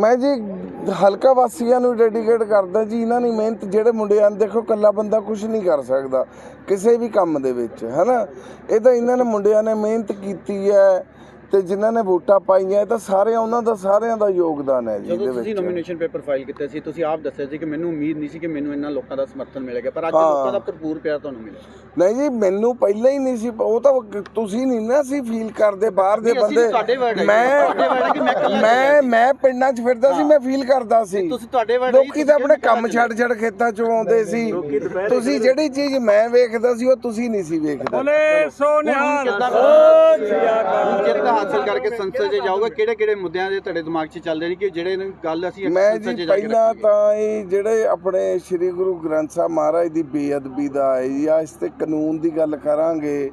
ਮੈਂ ਜੀ ਹਲਕਾ ਵਾਸੀਆਂ ਨੂੰ ਡੈਡੀਕੇਟ ਕਰਦਾ ਜੀ, ਇਹਨਾਂ ਨੇ ਮਿਹਨਤ, ਜਿਹੜੇ ਮੁੰਡਿਆਂ ਨੇ ਦੇਖੋ ਕੱਲਾ ਬੰਦਾ ਕੁਝ ਨਹੀਂ ਕਰ ਸਕਦਾ, ਕਿਸੇ ਵੀ ਕੰਮ ਦੇ ਵਿੱਚ, ਹੈਨਾ? ਇਹ ਤਾਂ ਇਹਨਾਂ ਨੇ ਮੁੰਡਿਆਂ ਨੇ ਮਿਹਨਤ ਕੀਤੀ ਹੈ ਤੇ ਜਿਨ੍ਹਾਂ ਨੇ ਵੋਟਾਂ ਪਾਈਆਂ ਇਹ ਤਾਂ ਸਾਰੇ ਉਹਨਾਂ ਦਾ ਸਾਰਿਆਂ ਦਾ ਯੋਗਦਾਨ ਹੈ ਜੀ ਜਦੋਂ ਇਹਦੇ ਤੁਸੀਂ ਵਿੱਚ। ਨੋਮੀਨੇਸ਼ਨ ਪੇਪਰ ਫਾਈਲ ਕੀਤਾ ਸੀ ਤੁਸੀਂ ਆਪ ਦੱਸਿਆ ਸੀ ਕਿ ਮੈਨੂੰ ਉਮੀਦ ਨਹੀਂ ਸੀ ਕਿ ਮੈਨੂੰ ਇੰਨਾ ਲੋਕਾਂ ਦਾ ਸਮਰਥਨ ਮਿਲੇਗਾ ਪਰ ਅੱਜ ਹਾਂ। ਲੋਕਾਂ ਦਾ ਭਰਪੂਰ ਪਿਆਰ ਤੁਹਾਨੂੰ ਮਿਲਿਆ। ਨਹੀਂ ਜੀ ਮੈਨੂੰ ਪਹਿਲਾਂ ਹੀ ਨਹੀਂ ਸੀ ਉਹ ਤਾਂ ਤੁਸੀਂ ਨਹੀਂ ਨਾ ਸੀ ਫੀਲ ਕਰਦੇ ਬਾਹਰ ਦੇ ਨਹੀਂ, ਅਸੀਂ ਬੰਦੇ। ਤੁਹਾਡੇ ਹੈ ਮੈਂ ਤੁਹਾਡੇ word ਹੈ ਕਿ ਮੈਂ ਇਕੱਲਾ ਮੈਂ ਮੈਂ ਪਿੰਡਾਂ 'ਚ ਫਿਰਦਾ ਸੀ ਮੈਂ ਫੀਲ ਕਰਦਾ ਸੀ। ਤੁਸੀਂ ਤੁਹਾਡੇ ਵਰਡ ਹੈ ਜੀ, ਲੋਕੀ ਤਾਂ ਤੁਸੀਂ ਆਪਣੇ ਕੰਮ ਛੱਡ ਛੱਡ ਖੇਤਾਂ 'ਚੋਂ ਆਉਂਦੇ ਸੀ। ਤੁਸੀਂ ਜਿਹੜੀ ਚੀਜ਼ ਮੈਂ ਵੇਖਦਾ ਸੀ ਉਹ ਤੁਸੀਂ ਨਹੀਂ ਸੀ ਵੇਖਦੇ। ਬੋਲੇ ਸੋ ਨਿਹਾਲ ਜਿੱਤ ਹਾਸਲ ਕਰਕੇ ਸੰਸਦ 'ਚ ਜਾਊਗਾ ਕਿਹੜੇ ਕਿਹੜੇ ਮੁੱਦਿਆਂ ਦੇ ਤੁਹਾਡੇ ਦਿਮਾਗ 'ਚ ਚੱਲਦੇ ਨੇ ਕਿ ਜਿਹੜੇ ਨੇ ਗੱਲ ਅਸੀਂ ਮੈਂ ਜੀ ਪਹਿਲਾਂ। ਤਾਂ ਇਹ ਜਿਹੜੇ ਆਪਣੇ ਸ੍ਰੀ ਗੁਰੂ ਗ੍ਰੰਥ ਸਾਹਿਬ ਮਹਾਰਾਜ ਦੀ ਬੇਅਦਬੀ ਦਾ ਹੈ ਜਾਂ ਇਸ ਤੇ ਕਾਨੂੰਨ ਦੀ ਗੱਲ ਕਰਾਂਗੇ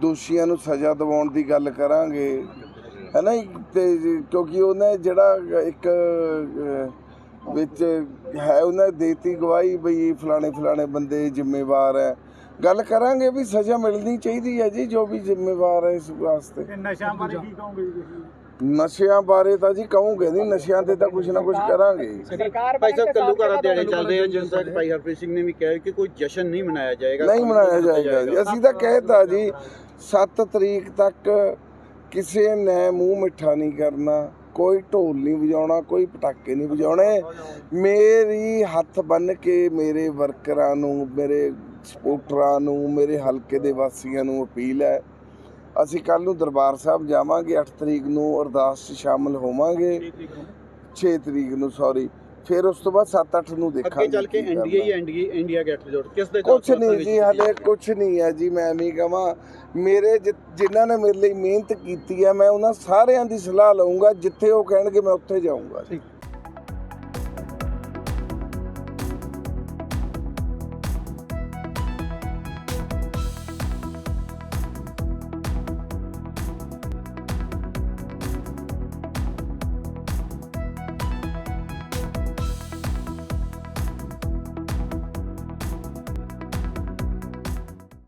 ਦੋਸ਼ੀਆਂ ਨੂੰ ਸਜ਼ਾ ਦਿਵਾਉਣ ਦੀ ਗੱਲ ਕਰਾਂਗੇ ਹੈਨਾ ਜੀ, ਤੇ ਕਿਉਂਕਿ ਉਹਨੇ ਜਿਹੜਾ ਇੱਕ ਵਿੱਚ ਹੈ ਉਹਨੇ ਦੇਤੀ ਗਵਾਹੀ ਬਈ ਫਲਾਣੇ ਫਲਾਣੇ ਬੰਦੇ ਜ਼ਿੰਮੇਵਾਰ ਹੈ। ਗੱਲ ਕਰਾਂਗੇ ਵੀ ਸਜ਼ਾ ਮਿਲਣੀ ਚਾਹੀਦੀ ਹੈ ਜੀ ਜੋ ਵੀ ਜ਼ਿੰਮੇਵਾਰ ਹੈ ਇਸ ਵਾਸਤੇ। ਨਸ਼ਾ ਬਾਰੇ ਕੀ ਕਹੋਗੇ ਜੀ ਨਸ਼ਿਆਂ ਬਾਰੇ ਤਾਂ ਜੀ ਕਹੂੰਗੇ ਨਹੀਂ ਨਸ਼ਿਆਂ ਤੇ ਤਾਂ ਕੁਝ ਨਾ ਕੁਝ ਕਰਾਂਗੇ। ਸਰਕਾਰ ਭਾਈ ਸਾਹਿਬ ਕੱਲੂ ਘਰਾਂ ਦਿਹਾੜੇ ਚੱਲਦੇ ਆ ਜਿਸ ਤੱਕ ਭਾਈ ਹਰਪ੍ਰੀਤ ਸਿੰਘ ਨੇ ਵੀ ਕਿਹਾ ਕਿ ਕੋਈ ਜਸ਼ਨ ਨਹੀਂ ਮਨਾਇਆ ਜਾਏਗਾ ਨਹੀਂ ਮਨਾਇਆ ਜਾਏਗਾ ਜੀ। ਅਸੀਂ ਤਾਂ ਕਹਿਤਾ ਜੀ 7 ਤਰੀਕ ਤੱਕ ਕਿਸੇ ਨੇ ਮੂੰਹ ਮਿੱਠਾ ਨਹੀਂ ਕਰਨਾ ਕੋਈ ਢੋਲ ਨਹੀਂ ਵਜਾਉਣਾ ਕੋਈ ਪਟਾਕੇ ਨਹੀਂ ਵਜਾਉਣੇ। ਮੇਰੀ ਹੱਥ ਬੰਨ ਕੇ ਮੇਰੇ ਵਰਕਰਾਂ ਨੂੰ ਮੇਰੇ ਸਪੋਰਟਰਾਂ ਨੂੰ ਮੇਰੇ ਹਲਕੇ ਦੇ ਵਾਸੀਆਂ ਨੂੰ ਅਪੀਲ ਹੈ। ਅਸੀਂ ਕੱਲ ਨੂੰ ਦਰਬਾਰ ਸਾਹਿਬ ਜਾਵਾਂਗੇ 8 ਤਰੀਕ ਨੂੰ ਅਰਦਾਸ 'ਚ ਸ਼ਾਮਲ ਹੋਵਾਂਗੇ। 6 ਤਰੀਕ ਨੂੰ ਸੌਰੀ ਫਿਰ ਉਸ ਤੋਂ ਬਾਅਦ 7-8 ਨੂੰ ਦੇਖਾਂਗੇ ਅੱਗੇ ਚੱਲ ਕੇ ਕਰਨਾ। ਐਨਡੀਏ ਐਨਡੀਏ ਇੰਡੀਆ ਗੈਟ ਜੋੜ ਕਿਸ ਦੇ ਕੁਛ ਚੌਥਾ ਨਹੀਂ ਜੀ ਹਲੇ ਕੁਛ ਨਹੀਂ ਹੈ ਜੀ ਮੈਂ ਵੀ ਕਹਾਂ। ਮੇਰੇ ਜਿਨ੍ਹਾਂ ਨੇ ਮੇਰੇ ਲਈ ਮਿਹਨਤ ਕੀਤੀ ਹੈ ਮੈਂ ਉਹਨਾਂ ਸਾਰਿਆਂ ਦੀ ਸਲਾਹ ਲਵਾਂਗਾ ਜਿੱਥੇ ਉਹ ਕਹਿਣਗੇ ਮੈਂ ਉੱਥੇ ਜਾਊਂਗਾ।